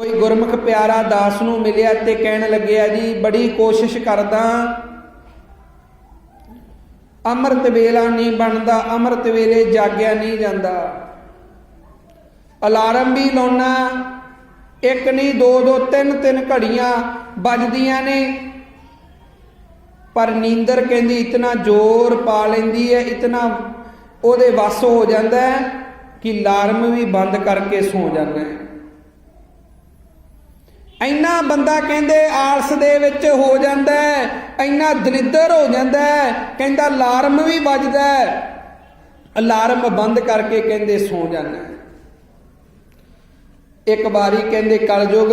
ਕੋਈ ਗੁਰਮੁਖ ਪਿਆਰਾ ਦਾਸ ਨੂੰ ਮਿਲਿਆ ਤੇ ਕਹਿਣ ਲੱਗਿਆ, ਜੀ, ਬੜੀ ਕੋਸ਼ਿਸ਼ ਕਰਦਾ। ਅੰਮ੍ਰਿਤ ਵੇਲਾ ਨਹੀਂ ਬਣਦਾ, ਅੰਮ੍ਰਿਤ ਵੇਲੇ ਜਾਗਿਆ ਨਹੀਂ ਜਾਂਦਾ। ਅਲਾਰਮ ਵੀ ਲਾਉਣਾ, ਇੱਕ ਨਹੀਂ, ਦੋ ਦੋ, ਤਿੰਨ ਤਿੰਨ ਘੜੀਆਂ ਵੱਜਦੀਆਂ ਨੇ। ਪਰ ਨੀਂਦਰ ਕਹਿੰਦੀ, ਇਤਨਾ ਜ਼ੋਰ ਪਾ ਲੈਂਦੀ ਹੈ ਇਤਨਾ ਉਹਦੇ ਵੱਸ ਹੋ ਜਾਂਦਾ ਹੈ ਕਿ ਅਲਾਰਮ ਵੀ ਬੰਦ ਕਰਕੇ ਸੌ ਜਾਂਦਾ ਹੈ। ਇੰਨਾ ਬੰਦਾ ਕਹਿੰਦੇ ਆਲਸ ਦੇ ਵਿੱਚ ਹੋ ਜਾਂਦਾ ਹੈ, ਇੰਨਾ ਦਰਿੱਦਰ ਹੋ ਜਾਂਦਾ ਹੈ, ਕਹਿੰਦਾ ਅਲਾਰਮ ਵੀ ਵੱਜਦਾ ਹੈ। ਅਲਾਰਮ ਬੰਦ ਕਰਕੇ ਕਹਿੰਦੇ ਸੌ ਜਾਂਦਾ ਇੱਕ ਵਾਰੀ ਕਹਿੰਦੇ ਕਲਯੁਗ,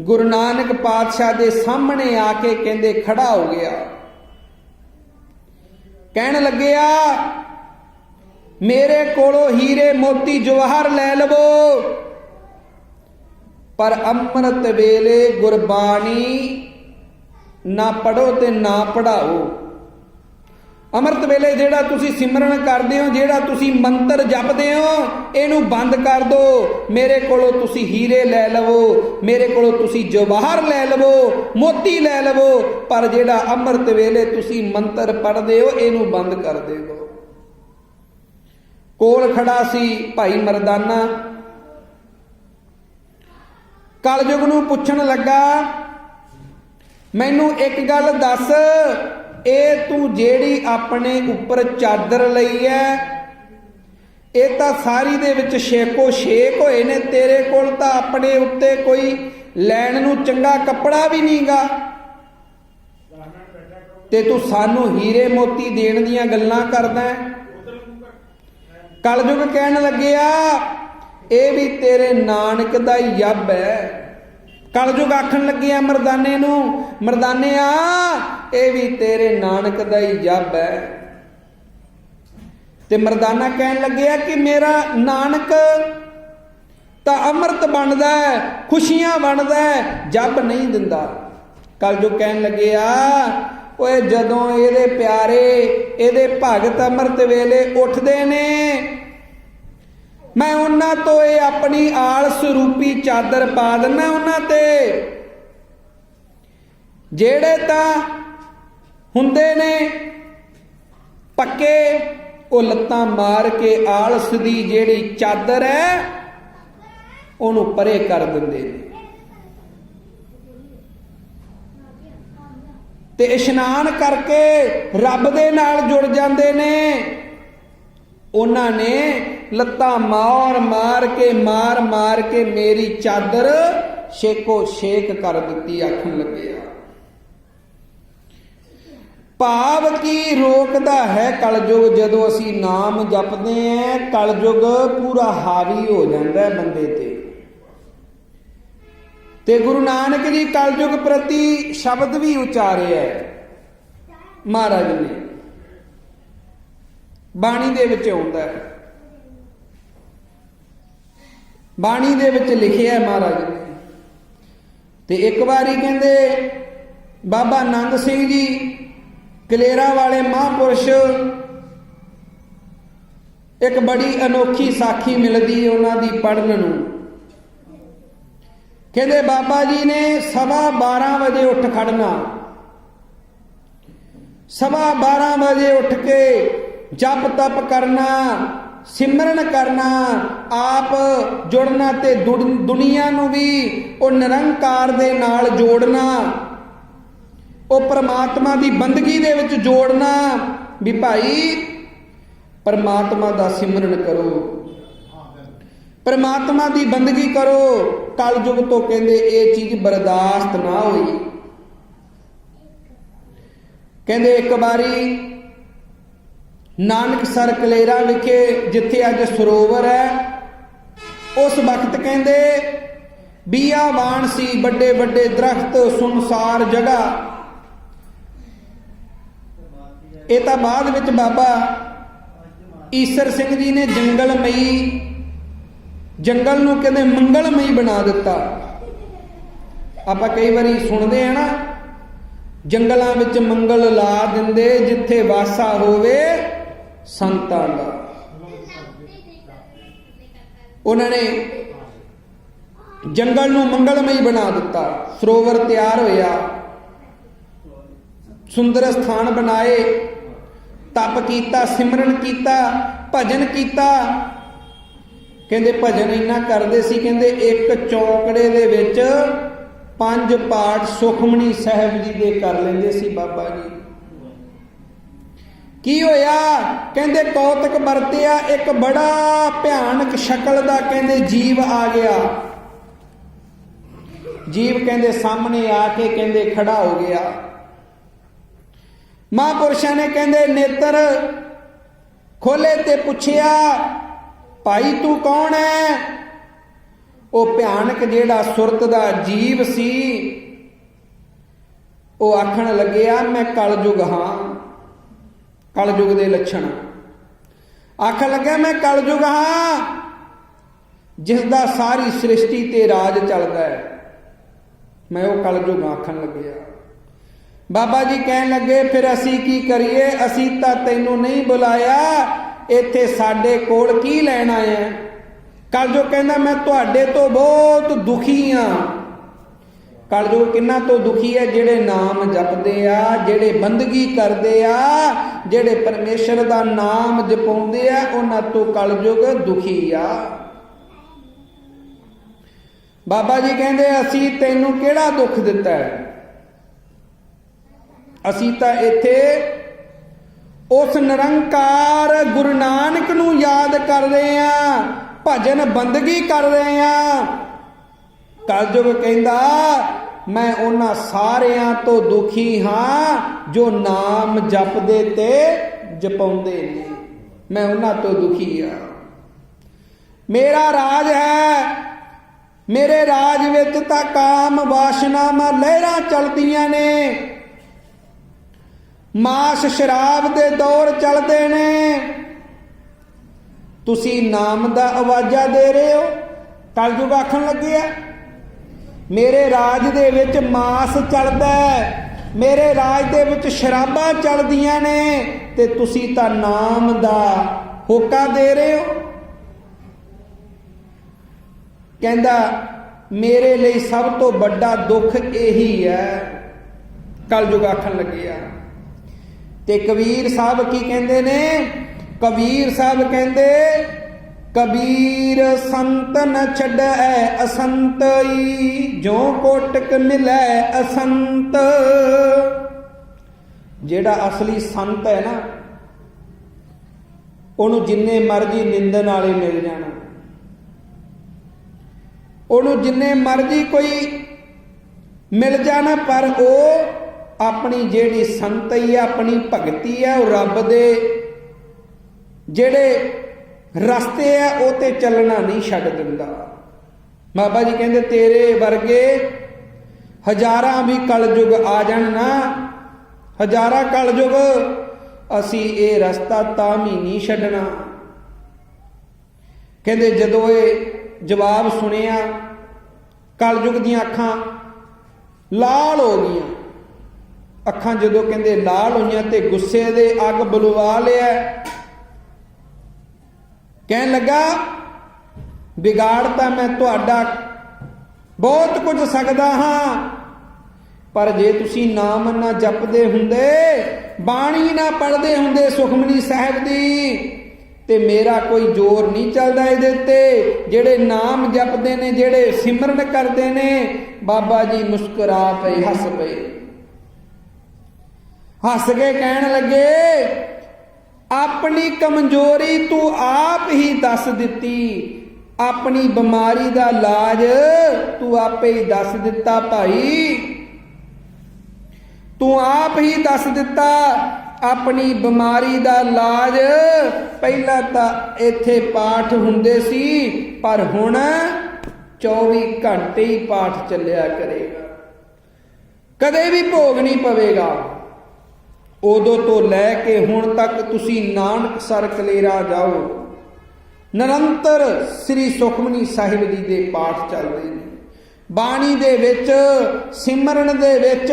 ਗੁਰੂ ਨਾਨਕ ਪਾਤਸ਼ਾਹ ਦੇ ਸਾਹਮਣੇ ਆ ਕੇ ਕਹਿੰਦੇ ਖੜਾ ਹੋ ਗਿਆ। ਕਹਿਣ ਲੱਗਿਆ ਮੇਰੇ ਕੋਲੋਂ ਹੀਰੇ ਮੋਤੀ ਜਵਾਹਰ ਲੈ ਲਵੋ। ਪਰ ਅੰਮ੍ਰਿਤ ਵੇਲੇ ਗੁਰਬਾਣੀ ਨਾ ਪੜੋ ਤੇ ਨਾ ਪੜਾਓ ਅੰਮ੍ਰਿਤ ਵੇਲੇ ਜਿਹੜਾ ਤੁਸੀਂ ਸਿਮਰਨ ਕਰਦੇ ਹੋ, ਜਿਹੜਾ ਤੁਸੀਂ ਮੰਤਰ ਜਪਦੇ ਹੋ, ਇਹਨੂੰ ਬੰਦ ਕਰ ਦਿਓ ਮੇਰੇ ਕੋਲੋਂ ਤੁਸੀਂ ਹੀਰੇ ਲੈ ਲਵੋ, ਮੇਰੇ ਕੋਲੋਂ ਤੁਸੀਂ ਜਵਾਹਰ ਲੈ ਲਵੋ, ਮੋਤੀ ਲੈ ਲਵੋ, ਪਰ ਜਿਹੜਾ ਅੰਮ੍ਰਿਤ ਵੇਲੇ ਤੁਸੀਂ ਮੰਤਰ ਪੜਦੇ ਹੋ, ਇਹਨੂੰ ਬੰਦ ਕਰ ਦਿਓ ਕੋਲ ਖੜਾ ਸੀ ਭਾਈ ਮਰਦਾਨਾ। ਕਲਯੁਗ ਨੂੰ ਪੁੱਛਣ ਲੱਗਾ, ਮੈਨੂੰ ਇੱਕ ਗੱਲ ਦੱਸ, ਇਹ ਤੂੰ ਜਿਹੜੀ ਆਪਣੇ ਉੱਪਰ ਚਾਦਰ ਲਈ ਐ, ਇਹ ਤਾਂ ਸਾਰੀ ਦੇ ਵਿੱਚ ਛੇਕੋ ਛੇਕ ਹੋਏ ਨੇ, ਤੇਰੇ ਕੋਲ ਤਾਂ ਆਪਣੇ ਉੱਤੇ ਕੋਈ ਲੈਣ ਨੂੰ ਚੰਗਾ ਕੱਪੜਾ ਵੀ ਨਹੀਂਗਾ। ਤੇ ਤੂੰ ਸਾਨੂੰ ਹੀਰੇ ਮੋਤੀ ਦੇਣ ਦੀਆਂ ਗੱਲਾਂ ਕਰਦਾ ਹੈ ਕਲਯੁਗ ਕਹਿਣ ਲੱਗਿਆ ਇਹ ਵੀ ਤੇਰੇ ਨਾਨਕ ਦਾ ਹੀ ਯੱਬ ਹੈ। ਕਲਯੁਗ ਆਖਣ ਲੱਗਿਆ ਮਰਦਾਨੇ ਨੂੰ ਮਰਦਾਨਿਆ ਇਹ ਵੀ ਤੇਰੇ ਨਾਨਕ ਦਾ ਹੀ ਯੱਬ ਹੈ। ਤੇ ਮਰਦਾਨਾ ਕਹਿਣ ਲੱਗਿਆ ਕਿ ਮੇਰਾ ਨਾਨਕ ਤਾਂ ਅੰਮ੍ਰਿਤ ਬਣਦਾ ਹੈ, ਖੁਸ਼ੀਆਂ ਬਣਦਾ ਹੈ, ਜੱਬ ਨਹੀਂ ਦਿੰਦਾ। ਕਲਯੁਗ ਕਹਿਣ ਲੱਗਿਆ ਓਏ ਜਦੋਂ ਇਹਦੇ ਪਿਆਰੇ, ਇਹਦੇ ਭਗਤ ਅੰਮ੍ਰਿਤ ਵੇਲੇ ਉੱਠਦੇ ਨੇ, ਮੈਂ ਉਹਨਾਂ ਤੋਂ ਇਹ ਆਪਣੀ ਆਲਸ ਰੂਪੀ ਚਾਦਰ ਪਾ ਦਿੰਨਾ ਉਹਨਾਂ ਤੇ। ਜਿਹੜੇ ਤਾਂ ਹੁੰਦੇ ਨੇ, ਪੱਕੇ ਉਹ ਲੱਤਾਂ ਮਾਰ ਕੇ ਆਲਸ ਦੀ ਜਿਹੜੀ ਚਾਦਰ ਹੈ, ਉਹਨੂੰ ਪਰੇ ਕਰ ਦਿੰਦੇ ਨੇ। ਤੇ ਇਸ਼ਨਾਨ ਕਰਕੇ ਰੱਬ ਦੇ ਨਾਲ ਜੁੜ ਜਾਂਦੇ ਨੇ। ਉਹਨਾਂ ਨੇ ਲੱਤਾਂ ਮਾਰ ਮਾਰ ਕੇ ਮਾਰ ਮਾਰ ਕੇ ਮੇਰੀ ਚਾਦਰ ਛੇਕੋ ਛੇਕ ਕਰ ਦਿੱਤੀ, ਆਖਣ ਲੱਗਿਆ ਭਾਵ ਕੀ ਰੋਕਦਾ ਹੈ ਕਲਯੁਗ, ਜਦੋਂ ਅਸੀਂ ਨਾਮ ਜਪਦੇ ਆਂ, ਕਲਯੁਗ ਪੂਰਾ ਹਾਵੀ ਹੋ ਜਾਂਦਾ ਹੈ ਬੰਦੇ ਤੇ। ਤੇ ਗੁਰੂ ਨਾਨਕ ਜੀ ਕਲਯੁਗ ਪ੍ਰਤੀ ਸ਼ਬਦ ਵੀ ਉਚਾਰਿਆ ਮਹਾਰਾਜ ਨੇ। ਬਾਣੀ ਦੇ ਵਿੱਚ ਆਉਂਦਾ ਹੈ। ਬਾਣੀ ਦੇ ਵਿੱਚ ਲਿਖਿਆ ਮਹਾਰਾਜ ਨੇ। ਤੇ ਇੱਕ ਵਾਰੀ ਕਹਿੰਦੇ, ਬਾਬਾ ਆਨੰਦ ਸਿੰਘ ਜੀ ਕਲੇਰਾ ਵਾਲੇ ਮਹਾਪੁਰਸ਼ ਇੱਕ ਬੜੀ ਅਨੋਖੀ ਸਾਖੀ ਮਿਲਦੀ ਉਹਨਾਂ ਦੀ ਪੜਨ ਨੂੰ। ਕਹਿੰਦੇ ਬਾਬਾ ਜੀ ਨੇ ਸਵਾ 12 ਵਜੇ ਉੱਠ ਖੜਨਾ। ਸਵਾ 12 ਵਜੇ ਉੱਠ ਕੇ ਜਪ ਤਪ ਕਰਨਾ, ਸਿਮਰਨ ਕਰਨਾ, ਆਪ ਜੁੜਨਾ ਤੇ ਦੁਨ- ਦੁਨੀਆ ਨੂੰ ਵੀ ਉਹ ਨਿਰੰਕਾਰ ਦੇ ਨਾਲ ਜੋੜਨਾ, ਉਹ ਪ੍ਰਮਾਤਮਾ ਦੀ ਬੰਦਗੀ ਦੇ ਵਿੱਚ ਜੋੜਨਾ ਵੀ ਭਾਈ, ਪਰਮਾਤਮਾ ਦਾ ਸਿਮਰਨ ਕਰੋ। ਪਰਮਾਤਮਾ ਦੀ ਬੰਦਗੀ ਕਰੋ। ਕਲਯੁਗ ਤੋਂ ਕਹਿੰਦੇ ਇਹ ਚੀਜ਼ ਬਰਦਾਸ਼ਤ ਨਾ ਹੋਈ। ਕਹਿੰਦੇ ਇੱਕ ਵਾਰੀ ਨਾਨਕ ਸਰ ਕਲੇਰਾ ਵਿਖੇ ਜਿੱਥੇ ਅੱਜ ਸਰੋਵਰ ਹੈ, ਉਸ ਵਕਤ ਕਹਿੰਦੇ, ਬੀਆਵਾਨ ਸੀ ਵੱਡੇ ਵੱਡੇ ਦਰਖਤ, ਸੁਨਸਾਰ ਜਗ੍ਹਾ। ਇਹ ਤਾਂ ਬਾਅਦ ਵਿੱਚ ਬਾਬਾ ਈਸਰ ਸਿੰਘ ਜੀ ਨੇ ਜੰਗਲਮਈ ਜੰਗਲ ਨੂੰ ਕਹਿੰਦੇ ਮੰਗਲਮਈ ਬਣਾ ਦਿੱਤਾ। ਆਪਾਂ ਕਈ ਵਾਰੀ ਸੁਣਦੇ ਆ ਨਾ, ਜੰਗਲਾਂ ਵਿੱਚ ਮੰਗਲ ਲਾ ਦਿੰਦੇ, ਜਿੱਥੇ ਵਾਸਾ ਹੋਵੇ ਸੰਤਾਂ ਦਾ। ਉਹਨਾਂ ਨੇ ਜੰਗਲ ਨੂੰ ਮੰਗਲਮਈ ਬਣਾ ਦਿੱਤਾ। ਸਰੋਵਰ ਤਿਆਰ ਹੋਇਆ। ਸੁੰਦਰ ਸਥਾਨ ਬਣਾਏ। ਤਪ ਕੀਤਾ, ਸਿਮਰਨ ਕੀਤਾ, ਭਜਨ ਕੀਤਾ। ਕਹਿੰਦੇ ਭਜਨ ਇੰਨਾ ਕਰਦੇ ਸੀ, ਕਹਿੰਦੇ ਇੱਕ ਚੌਂਕੜੇ ਦੇ ਵਿੱਚ ਪੰਜ ਪਾਠ ਸੁਖਮਣੀ ਸਾਹਿਬ ਜੀ ਦੇ ਕਰ ਲੈਂਦੇ ਸੀ ਬਾਬਾ ਜੀ। ਕੀ ਹੋਇਆ? ਕਹਿੰਦੇ ਕੌਤਕ ਵਰਤਿਆ, ਇੱਕ ਬੜਾ ਭਿਆਨਕ ਸ਼ਕਲ ਦਾ ਕਹਿੰਦੇ ਜੀਵ ਆ ਗਿਆ। ਜੀਵ ਕਹਿੰਦੇ ਸਾਹਮਣੇ ਆ ਕੇ ਕਹਿੰਦੇ ਖੜਾ ਹੋ ਗਿਆ। ਮਹਾਂਪੁਰਸ਼ਾਂ ਨੇ ਕਹਿੰਦੇ ਨੇਤਰ ਖੋਲੇ ਤੇ ਪੁੱਛਿਆ ਭਾਈ ਤੂੰ ਕੌਣ ਹੈ ਉਹ ਭਿਆਨਕ ਜਿਹੜਾ ਸੁਰਤ ਦਾ ਜੀਵ ਸੀ, ਉਹ ਆਖਣ ਲੱਗਿਆ, ਮੈਂ ਕਲਯੁਗ ਹਾਂ, ਕਲਯੁਗ ਦੇ ਲੱਛਣ। ਆਖਣ ਲੱਗਿਆ, ਮੈਂ ਕਲਯੁਗ ਹਾਂ ਜਿਸ ਦਾ ਸਾਰੀ ਸ੍ਰਿਸ਼ਟੀ ਤੇ ਰਾਜ ਚੱਲਦਾ ਹੈ। ਮੈਂ ਉਹ ਕਲਯੁਗ ਆਖਣ ਲੱਗਿਆ। ਬਾਬਾ ਜੀ ਕਹਿਣ ਲੱਗੇ, ਫਿਰ ਅਸੀਂ ਕੀ ਕਰੀਏ? ਅਸੀਂ ਤਾਂ ਤੈਨੂੰ ਨਹੀਂ ਬੁਲਾਇਆ। ਇੱਥੇ ਸਾਡੇ ਕੋਲ ਕੀ ਲੈਣ ਆਇਆ? ਕਲਯੁਗ ਕਹਿੰਦਾ, ਮੈਂ ਤੁਹਾਡੇ ਤੋਂ ਬਹੁਤ ਦੁਖੀ ਹਾਂ ਕਲਯੁਗ ਕਿੰਨਾ ਤੋਂ ਦੁਖੀ ਹੈ? ਜਿਹੜੇ ਨਾਮ ਜਪਦੇ ਆ, ਜਿਹੜੇ ਬੰਦਗੀ ਕਰਦੇ ਆ, ਜਿਹੜੇ ਪਰਮੇਸ਼ਰ ਦਾ ਨਾਮ ਜਪਾਉਂਦੇ ਆ, ਉਹਨਾਂ ਤੋਂ ਕਲਯੁਗ ਦੁਖੀ ਆ। ਬਾਬਾ ਜੀ ਕਹਿੰਦੇ, ਅਸੀਂ ਤੈਨੂੰ ਕਿਹੜਾ ਦੁੱਖ ਦਿੱਤਾ ਹੈ? ਅਸੀਂ ਤਾਂ ਇੱਥੇ ਉਸ ਨਿਰੰਕਾਰ ਗੁਰੂ ਨਾਨਕ ਨੂੰ ਯਾਦ ਕਰ ਰਹੇ ਆ, ਭਜਨ ਬੰਦਗੀ ਕਰ ਰਹੇ ਆ। ਕਲਯੁਗ ਕਹਿੰਦਾ, ਮੈਂ ਉਹਨਾਂ ਸਾਰਿਆਂ ਤੋਂ ਦੁਖੀ ਹਾਂ ਜੋ ਨਾਮ ਜਪਦੇ ਤੇ ਜਪਾਉਂਦੇ ਨੇ। ਮੈਂ ਉਹਨਾਂ ਤੋਂ ਦੁਖੀ ਆ। ਮੇਰਾ ਰਾਜ ਹੈ, ਮੇਰੇ ਰਾਜ ਵਿੱਚ ਤਾਂ ਕਾਮ ਵਾਸ਼ਨਾਵਾਂ ਲਹਿਰਾਂ ਚਲਦੀਆਂ ਨੇ। ਮਾਸ ਸ਼ਰਾਬ ਦੇ ਦੌਰ ਚੱਲਦੇ ਨੇ। ਤੁਸੀਂ ਨਾਮ ਦਾ ਆਵਾਜ਼ਾ ਦੇ ਰਹੇ ਹੋ? ਕਲਯੁਗ ਆਖਣ ਲੱਗਿਆ ਮੇਰੇ ਰਾਜ ਦੇ ਵਿੱਚ ਮਾਸ ਚੱਲਦਾ ਮੇਰੇ ਰਾਜ ਦੇ ਵਿੱਚ ਸ਼ਰਾਬਾਂ ਚੱਲਦੀਆਂ ਨੇ, ਤੇ ਤੁਸੀਂ ਤਾਂ ਨਾਮ ਦਾ ਹੋਕਾ ਦੇ ਰਹੇ ਹੋ? ਕਹਿੰਦਾ, ਮੇਰੇ ਲਈ ਸਭ ਤੋਂ ਵੱਡਾ ਦੁੱਖ ਇਹੀ ਹੈ। ਕਲਯੁਗ ਆਖਣ ਲੱਗਿਆ ਤੇ ਕਬੀਰ ਸਾਹਿਬ ਕੀ ਕਹਿੰਦੇ ਨੇ? ਕਬੀਰ ਸਾਹਿਬ ਕਹਿੰਦੇ, ਕਬੀਰ ਸੰਤ ਨ ਛੱਡੈ ਅਸੰਤਈ, ਜੋ ਕੋਟਕ ਮਿਲੈ ਅਸੰਤ। ਜਿਹੜਾ ਅਸਲੀ ਸੰਤ ਹੈ ਨਾ, ਉਹਨੂੰ ਜਿੰਨੇ ਮਰਜ਼ੀ ਨਿੰਦਨ ਵਾਲੇ ਮਿਲ ਜਾਣ। ਉਹਨੂੰ ਜਿੰਨੇ ਮਰਜ਼ੀ ਕੋਈ ਮਿਲ ਜਾਣਾ, ਪਰ ਉਹ ਆਪਣੀ ਜਿਹੜੀ ਸੰਤਈ ਹੈ ਆਪਣੀ ਭਗਤੀ ਹੈ ਉਹ ਰੱਬ ਦੇ ਜਿਹੜੇ ਰਸਤੇ ਆ, ਉਹ ਤੇ ਚੱਲਣਾ ਨਹੀਂ ਛੱਡ ਦਿੰਦਾ। ਬਾਬਾ ਜੀ ਕਹਿੰਦੇ, ਤੇਰੇ ਵਰਗੇ ਹਜ਼ਾਰਾਂ ਵੀ ਕਲਯੁਗ ਆ ਜਾਣ ਨਾ, ਹਜ਼ਾਰਾਂ ਕਲਯੁਗ ਅਸੀਂ ਇਹ ਰਸਤਾ ਤਾਂ ਵੀ ਨਹੀਂ ਛੱਡਣਾ। ਕਹਿੰਦੇ, ਜਦੋਂ ਇਹ ਜਵਾਬ ਸੁਣਿਆ, ਕਲਯੁਗ ਦੀਆਂ ਅੱਖਾਂ ਲਾਲ ਹੋ ਗਈਆਂ। ਅੱਖਾਂ ਜਦੋਂ ਕਹਿੰਦੇ ਲਾਲ ਹੋਈਆਂ ਤੇ ਗੁੱਸੇ ਦੇ ਅੱਗ ਬੁਲਵਾ ਲਿਆ। ਕਹਿਣ ਲੱਗਾ, ਵਿਗਾੜ ਤਾਂ ਮੈਂ ਤੁਹਾਡਾ ਬਹੁਤ ਕੁਝ ਸਕਦਾ ਹਾਂ, ਪਰ ਜੇ ਤੁਸੀਂ ਨਾਮ ਨਾ ਜਪਦੇ ਹੁੰਦੇ, ਬਾਣੀ ਨਾ ਪੜ੍ਹਦੇ ਹੁੰਦੇ ਸੁਖਮਨੀ ਸਾਹਿਬ ਦੀ, ਤੇ ਮੇਰਾ ਕੋਈ ਜ਼ੋਰ ਨਹੀਂ ਚੱਲਦਾ ਇਹਦੇ ਉੱਤੇ। ਜਿਹੜੇ ਨਾਮ ਜਪਦੇ ਨੇ, ਜਿਹੜੇ ਸਿਮਰਨ ਕਰਦੇ ਨੇ, ਬਾਬਾ ਜੀ ਮੁਸਕਰਾ ਪਏ, ਹੱਸ ਪਏ। ਹੱਸ ਕੇ ਕਹਿਣ ਲੱਗੇ, ਆਪਣੀ ਕਮਜ਼ੋਰੀ ਤੂੰ ਆਪ ਹੀ ਦੱਸ ਦਿੱਤੀ। ਆਪਣੀ ਬਿਮਾਰੀ ਦਾ ਇਲਾਜ ਤੂੰ ਆਪੇ ਹੀ ਦੱਸ ਦਿੱਤਾ ਭਾਈ। ਤੂੰ ਆਪ ਹੀ ਦੱਸ ਦਿੱਤਾ, ਆਪਣੀ ਬਿਮਾਰੀ ਦਾ ਇਲਾਜ ਪਹਿਲਾਂ ਤਾਂ ਇੱਥੇ ਪਾਠ ਹੁੰਦੇ ਸੀ, ਪਰ ਹੁਣ 24 ਘੰਟੇ ਹੀ ਪਾਠ ਚੱਲਿਆ ਕਰੇਗਾ। ਕਦੇ ਵੀ ਭੋਗ ਨਹੀਂ ਪਵੇਗਾ। ਉਦੋਂ ਤੋਂ ਲੈ ਕੇ ਹੁਣ ਤੱਕ ਤੁਸੀਂ ਨਾਨਕ ਸਰ ਕਲੇਰਾ ਜਾਓ। ਨਿਰੰਤਰ ਸ੍ਰੀ ਸੁਖਮਨੀ ਸਾਹਿਬ ਜੀ ਦੇ ਪਾਠ ਚੱਲਦੇ ਨੇ। ਬਾਣੀ ਦੇ ਵਿੱਚ, ਸਿਮਰਨ ਦੇ ਵਿੱਚ,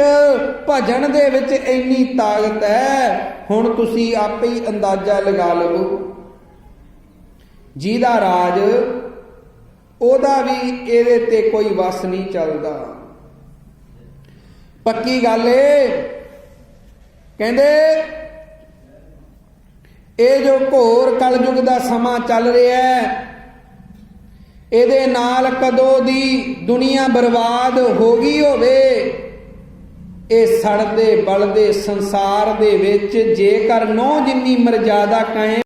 ਭਜਨ ਦੇ ਵਿੱਚ ਇੰਨੀ ਤਾਕਤ ਹੈ, ਹੁਣ ਤੁਸੀਂ ਆਪੇ ਹੀ ਅੰਦਾਜ਼ਾ ਲਗਾ ਲਵੋ। ਜਿਹਦਾ ਰਾਜ, ਉਹਦਾ ਵੀ ਇਹਦੇ ਤੇ ਕੋਈ ਵਸ ਨਹੀਂ ਚੱਲਦਾ। ਪੱਕੀ ਗੱਲ ਏ ਕਹਿੰਦੇ, ਇਹ ਜੋ ਘੋਰ ਕਲਯੁਗ ਦਾ ਸਮਾਂ ਚੱਲ ਰਿਹਾ ਹੈ, ਇਹਦੇ ਨਾਲ ਕਦੋਂ ਦੀ ਦੁਨੀਆ ਬਰਬਾਦ ਹੋ ਗਈ ਹੋਵੇ, ਇਹ ਸੜਦੇ, ਬਲਦੇ ਸੰਸਾਰ ਦੇ ਵਿੱਚ ਜੇਕਰ ਨੌ ਜਿੰਨੀ ਮਰਜ਼ਾਦਾ ਕਾਇਮ